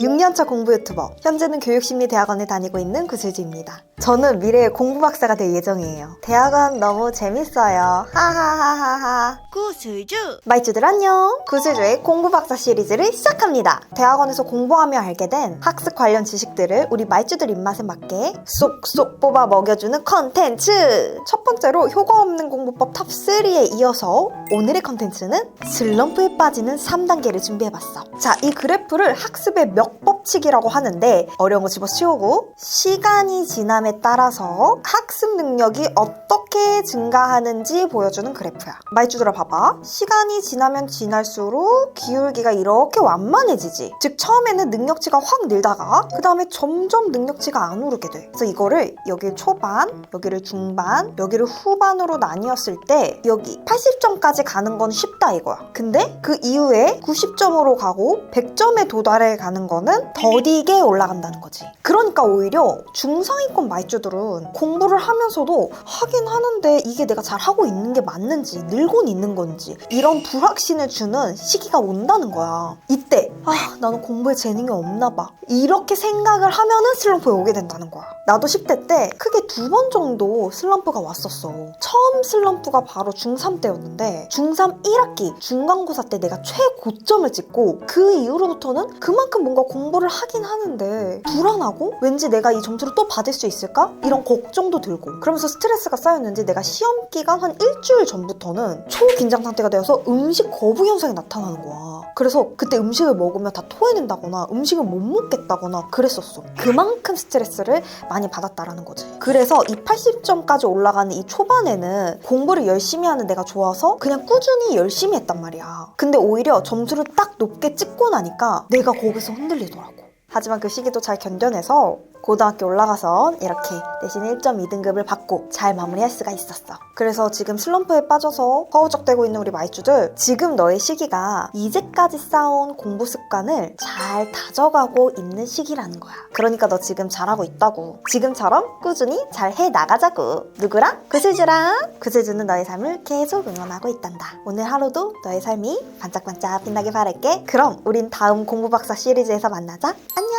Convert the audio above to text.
6년차 공부 유튜버, 현재는 교육심리대학원에 다니고 있는 구슬주입니다. 저는 미래의 공부 박사가 될 예정이에요. 대학원 너무 재밌어요. 하하하하하. 구슬주 마이주들 안녕! 구슬주의 공부 박사 시리즈를 시작합니다. 대학원에서 공부하며 알게 된 학습 관련 지식들을 우리 마이주들 입맛에 맞게 쏙쏙 뽑아 먹여주는 컨텐츠! 첫 번째로 효과 없는 공부법 탑3에 이어서 오늘의 컨텐츠는 슬럼프에 빠지는 3단계를 준비해봤어. 자, 이 그래프를 학습의 역 법칙이라고 하는데 어려운 거 집어 치우고 시간이 지남에 따라서 학습 능력이 어떻게 증가하는지 보여주는 그래프야. 말주들아 봐봐. 시간이 지나면 지날수록 기울기가 이렇게 완만해지지. 즉 처음에는 능력치가 확 늘다가 그 다음에 점점 능력치가 안 오르게 돼. 그래서 이거를 여기 초반, 여기를 중반, 여기를 후반으로 나뉘었을 때 여기 80점까지 가는 건 쉽다 이거야. 근데 그 이후에 90점으로 가고 100점에 도달해 가는 거는 더디게 올라간다는 거지. 그러니까 오히려 중상위권 말주들은 공부를 하면서도 하긴 하는데 이게 내가 잘 하고 있는 게 맞는지 늘곤 있는 건지 이런 불확신을 주는 시기가 온다는 거야. 이때 아 나는 공부에 재능이 없나 봐. 이렇게 생각을 하면은 슬럼프에 오게 된다는 거야. 나도 10대 때 크게 두 번 정도 슬럼프가 왔었어. 처음 슬럼프가 바로 중3 때였는데 중3 1학기 중간고사 때 내가 최고점을 찍고 그 이후로부터는 그만큼 뭔가 공부를 하긴 하는데 불안하고 왠지 내가 이 점수를 또 받을 수 있을까? 이런 걱정도 들고 그러면서 스트레스가 쌓였는지 내가 시험 기간 한 일주일 전부터는 초긴장 상태가 되어서 음식 거부 현상이 나타나는 거야. 그래서 그때 음식을 먹으면 다 토해낸다거나 음식을 못 먹겠다거나 그랬었어. 그만큼 스트레스를 많이 받았다라는 거지. 그래서 이 80점까지 올라가는 이 초반에는 공부를 열심히 하는 내가 좋아서 그냥 꾸준히 열심히 했단 말이야. 근데 오히려 점수를 딱 높게 찍고 나니까 내가 거기서 흔들리더라고. 하지만 그 시기도 잘 견뎌내서 고등학교 올라가서 이렇게 내신 1.2등급을 받고 잘 마무리할 수가 있었어. 그래서 지금 슬럼프에 빠져서 허우적대고 있는 우리 마이주들 지금 너의 시기가 이제까지 쌓아온 공부 습관을 잘 다져가고 있는 시기라는 거야. 그러니까 너 지금 잘하고 있다고. 지금처럼 꾸준히 잘 해 나가자고. 누구랑? 구슬주랑. 구슬주는 너의 삶을 계속 응원하고 있단다. 오늘 하루도 너의 삶이 반짝반짝 빛나게 바랄게. 그럼 우린 다음 공부 박사 시리즈에서 만나자. 안녕.